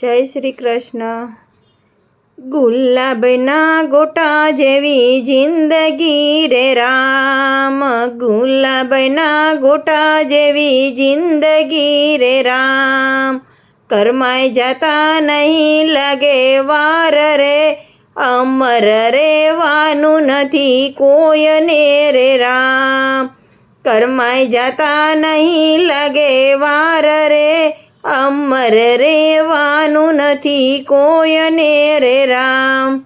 જય શ્રી કૃષ્ણ. ગુલાબના ગોટા જેવી જિંદગી રે રામ. ગુલાબના ગોટા જેવી જિંદગી રે રામ. કરમાય જતા નહીં લાગે વાર રે, અમર રેવાનું નથી કોયને રે રામ. કરમાય જતા નહીં લાગે વાર રે અમર રેવાનું નથી કોયને રે રામ.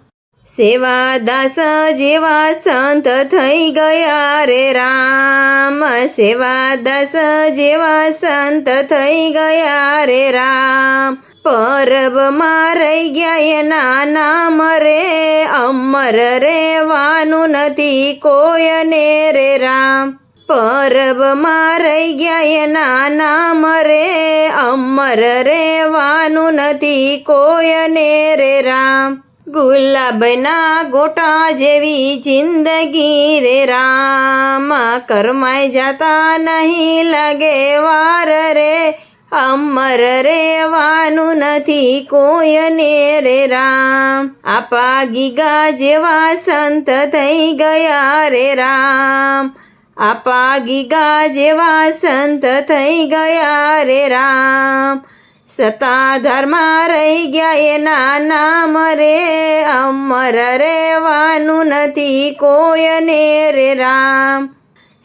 સેવા દાસ જેવા સંત થઈ ગયા રે રામ. સેવા દાસ જેવા સંત થઈ ગયા રે રામ. પરબમાં રહી ગયા એના નામ રે. અમર રેવાનું નથી કોયને રે રામ. પરબમાં રહી ગયા એના મરે રે, અમર રેવાનું નથી કોયને રે રામ. ગુલાબના ગોટા જેવી જિંદગી રે રામ. કરમાય જતા નહીં લાગે વાર રે, અમર રેવાનું નથી કોયને રે રામ. આપા ગીગા જેવા સંત થઈ ગયા રે રામ. આપા ગીગા જેવા સંત થઈ ગયા રે રામ. સતા ધર્મા રહી ગયા એના નામ રે, અમર રેવાનું નથી કોયને રે રામ.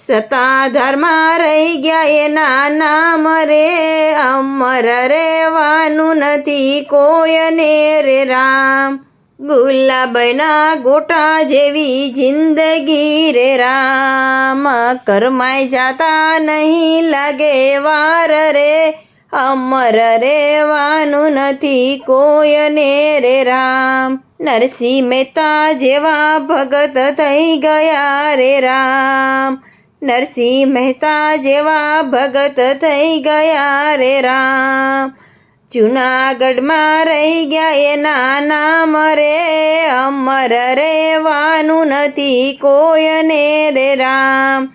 સતા ધર્મા રહી ગયા એના નામ રે, અમર રેવાનું નથી કોયને રે રામ. ગુલાબના ગોટા જેવી જિંદગી રે રામ. કરમાય જાતા નહીં લાગે વાર રે, અમર રેવાનું નથી કોયને રે રામ. નરસિંહ મહેતા જેવા ભગત થઈ ગયા રે રામ. નરસિંહ મહેતા જેવા ભગત થઈ ગયા રે રામ. જુનાગઢમાં રહી ગયા એના નામ રે, અમર રેવાનું નથી કોયને રે રામ.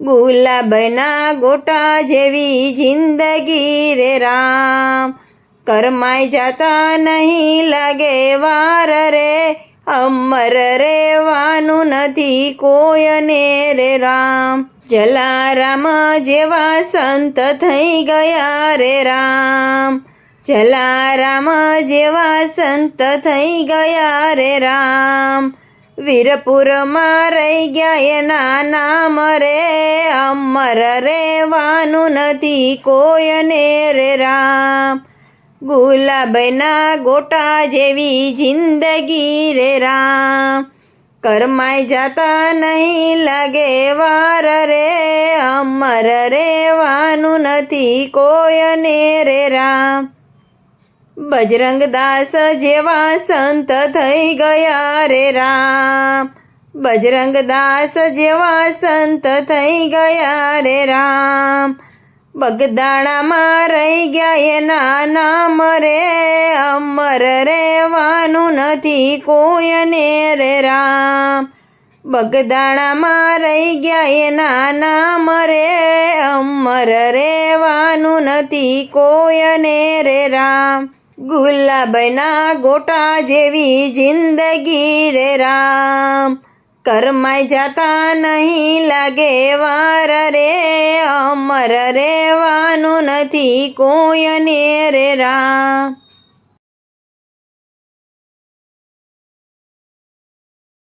ગુલાબના ગોટા જેવી જિંદગી રે રામ. કરમાઈ જતા નહીં લાગે વાર રે, અમર રેવાનું નથી કોયને રે રામ. જલારામ જેવા સંત થઈ ગયા રે રામ. જલારામ જેવા સંત થઈ ગયા રે રામ. વીરપુરમાં રહી ગયા એના નામ રે, અમર રેવાનું નથી કોયને રે રામ. ગુલાબના ગોટા જેવી જિંદગી રે રામ. કરમાય જતા નહીં લાગે વાર રે, અમર રેવાનું નથી કોયને રે રામ. બજરંગદાસ જેવા સંત થઈ ગયા રે રામ. બજરંગદાસ જેવા સંત થઈ ગયા રે રામ. બગદાણામાં રહી ગયા એના નામ રે, અમર રેવાનું નથી કોયને રે રામ. બગદાણામાં રહી ગયા એના નામ રે, અમર રેવાનું નથી કોયને રે રામ. ગુલાબના ગોટા જેવી જિંદગી રે રામ. કરમાઈ જતા નહીં લાગે વાર રે, અમર રેવાનું નથી કોયને રે રામ.